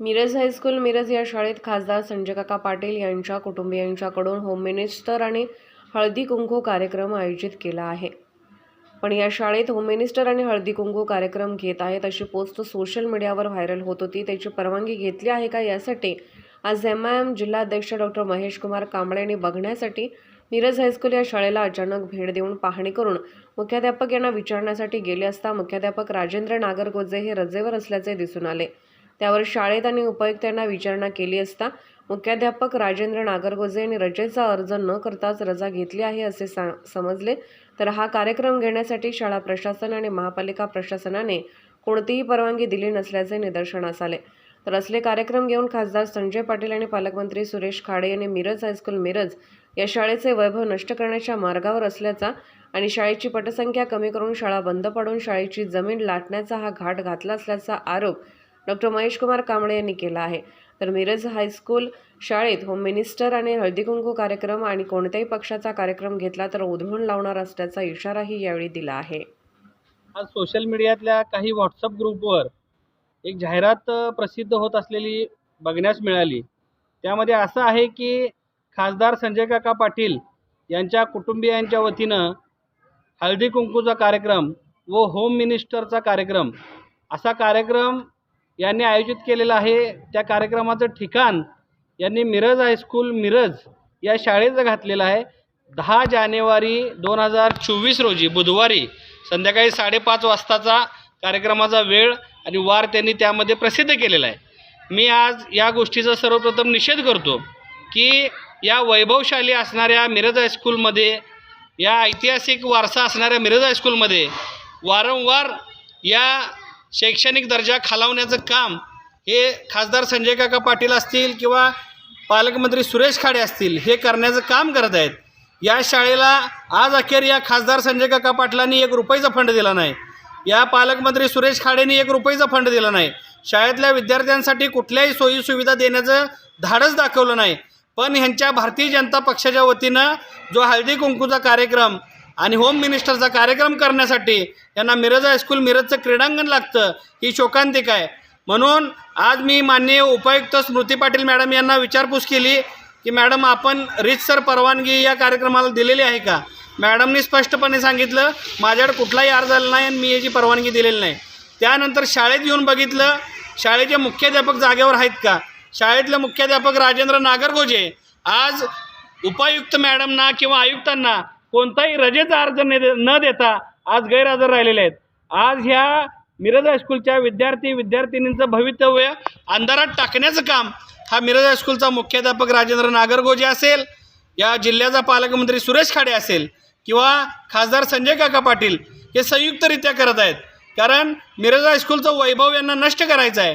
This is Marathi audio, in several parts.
मिरज हायस्कूल मिरज या शाळेत खासदार संजय काका पाटील यांच्या कुटुंबियांच्याकडून होम मिनिस्टर आणि हळदी कुंकू कार्यक्रम आयोजित केला आहे. पण या शाळेत होम मिनिस्टर आणि हळदी कुंकू कार्यक्रम घेत आहेत अशी पोस्ट सोशल मीडियावर व्हायरल होत होती. त्याची परवानगी घेतली आहे का यासाठी आज एम आय एम जिल्हाध्यक्ष डॉक्टर महेश कुमार कांबळे यांनी बघण्यासाठी मिरज हायस्कूल या शाळेला अचानक भेट देऊन पाहणी करून मुख्याध्यापक यांना विचारण्यासाठी गेले असता मुख्याध्यापक राजेंद्र नागरगोजे हे रजेवर असल्याचे दिसून आले. त्यावर शाळेत आणि उपायुक्त यांना विचारणा केली असता मुख्याध्यापक राजेंद्र नागरगोजे यांनी रजेचा अर्ज न करताच रजा घेतली आहे असे सा समजले. तर हा कार्यक्रम घेण्यासाठी शाळा प्रशासन आणि महापालिका प्रशासनाने कोणतीही परवानगी दिली नसल्याचे निदर्शनास आले. तर असले कार्यक्रम घेऊन खासदार संजय पाटील आणि पालकमंत्री सुरेश खाडे यांनी मिरज हायस्कूल मिरज या शाळेचे वैभव नष्ट करण्याच्या मार्गावर असल्याचा आणि शाळेची पटसंख्या कमी करून शाळा बंद पाडून शाळेची जमीन लाटण्याचा हा घाट घातला असल्याचा आरोप डॉक्टर महेश कुमार कांबळे यांनी केला आहे. तर मिरज हायस्कूल शाळेत होम मिनिस्टर आणि हळदीकुंकू कार्यक्रम आणि कोणत्याही पक्षाचा कार्यक्रम घेतला तर उधळून लावणार असल्याचा इशाराही यावेळी दिला आहे. आज सोशल मीडियातल्या काही व्हॉट्सअप ग्रुपवर एक जाहिरात प्रसिद्ध होत असलेली बघण्यास मिळाली. त्यामध्ये असं आहे की खासदार संजय काका पाटील यांच्या कुटुंबियांच्या वतीनं हळदी कुंकूचा कार्यक्रम व होम मिनिस्टरचा कार्यक्रम असा कार्यक्रम यांनी आयोजित केलेलं आहे. त्या कार्यक्रमाचं ठिकाण यांनी मिरज हायस्कूल मिरज या शाळेचं घातलेलं आहे. दहा जानेवारी दोन हजार चोवीस रोजी बुधवारी संध्याकाळी साडेपाच वाजताचा कार्यक्रमाचा वेळ आणि वार त्यांनी त्यामध्ये प्रसिद्ध केलेला आहे. मी आज या गोष्टीचा सर्वप्रथम निषेध करतो की या वैभवशाली असणाऱ्या मिरज हायस्कूलमध्ये या ऐतिहासिक वारसा असणाऱ्या मिरज हायस्कूलमध्ये वारंवार या शैक्षणिक दर्जा खालावण्याचं काम हे खासदार संजय काका पाटील असतील किंवा पालकमंत्री सुरेश खाडे असतील हे करण्याचं काम करत आहेत. या शाळेला आज अखेर या खासदार संजय काका पाटलांनी एक रुपयाचा फंड दिला नाही. या पालकमंत्री सुरेश खाडेंनी एक रुपयाचा फंड दिला नाही. शाळेतल्या विद्यार्थ्यांसाठी कुठल्याही सोयीसुविधा देण्याचं धाडस दाखवलं नाही. पण ह्यांच्या भारतीय जनता पक्षाच्या वतीनं जो हळदी कुंकूचा कार्यक्रम आणि होम मिनिस्टरचा कार्यक्रम करण्यासाठी यांना मिरज हायस्कूल मिरजचं क्रीडांगण लागतं. ही शोकांतिक आहे. म्हणून आज मी माननीय उपायुक्त स्मृती पाटील मॅडम यांना विचारपूस केली की मॅडम आपण रितसर परवानगी या कार्यक्रमाला दिलेली आहे का? मॅडमनी स्पष्टपणे सांगितलं माझ्याकडे कुठलाही अर्ज आला नाही आणि मी याची परवानगी दिलेली नाही. त्यानंतर शाळेत येऊन बघितलं शाळेचे मुख्याध्यापक जागेवर आहेत का? शाळेतले मुख्याध्यापक राजेंद्र नागरगोजे. आज उपायुक्त मॅडमना किंवा आयुक्तांना कोणताही रजेचा अर्ज न दे न देता आज गैरहजर राहिलेले आहेत. आज ह्या मिरज हायस्कूलच्या विद्यार्थी विद्यार्थिनींचं भवितव्य अंधारात टाकण्याचं काम हा मिरज हायस्कूलचा मुख्याध्यापक राजेंद्र नागरगोजे असेल या जिल्ह्याचा पालकमंत्री सुरेश खाडे असेल किंवा खासदार संजय काका पाटील हे संयुक्तरित्या करत आहेत. कारण मिरज हायस्कूलचं वैभव यांना नष्ट करायचं आहे.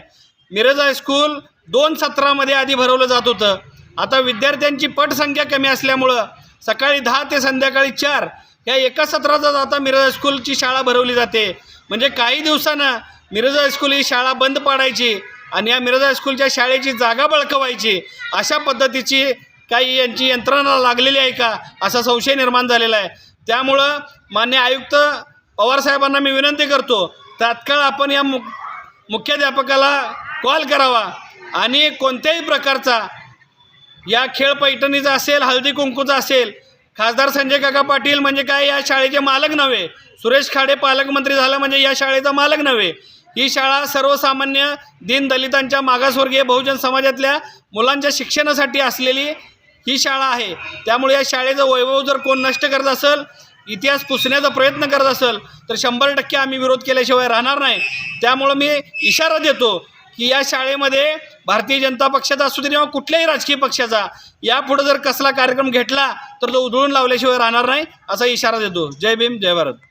मिरज हायस्कूल दोन सत्रामध्ये आधी भरवलं जात होतं. आता विद्यार्थ्यांची पटसंख्या कमी असल्यामुळं सकाळी दहा ते संध्याकाळी चार. या एका सत्राचा आता मिरज हायस्कूलची शाळा भरवली जाते. म्हणजे काही दिवसानं मिरज हायस्कूल ही शाळा बंद पाडायची आणि या मिरज हायस्कूलच्या शाळेची जागा बळकवायची. अशा पद्धतीची काही यांची यंत्रणा लागलेली आहे का? असा संशय निर्माण झालेला आहे. त्यामुळं मान्य आयुक्त पवारसाहेबांना मी विनंती करतो तात्काळ आपण या मु मुख्याध्यापकाला कॉल करावा आणि कोणत्याही प्रकारचा या खेळ पैठणीचा असेल हळदी कुंकूचा असेल खासदार संजय काका पाटील म्हणजे काय या शाळेचे मालक नव्हे. सुरेश खाडे पालकमंत्री झालं म्हणजे या शाळेचा मालक नव्हे. ही शाळा सर्वसामान्य दीनदलितांच्या मागासवर्गीय बहुजन समाजातल्या मुलांच्या शिक्षणासाठी असलेली ही शाळा आहे. त्यामुळे या शाळेचं वैभव जर कोण नष्ट करत असेल इतिहास पुसण्याचा प्रयत्न करत असेल तर शंभर टक्के आम्ही विरोध केल्याशिवाय राहणार नाही. त्यामुळं मी इशारा देतो की या शाळेमध्ये भारतीय जनता पक्षाचा असू दे किंवा कुठल्याही राजकीय पक्षाचा यापुढे जर कसला कार्यक्रम घेतला तर तो उधळून लावल्याशिवाय राहणार नाही असा इशारा देतो. जय भीम जय भारत.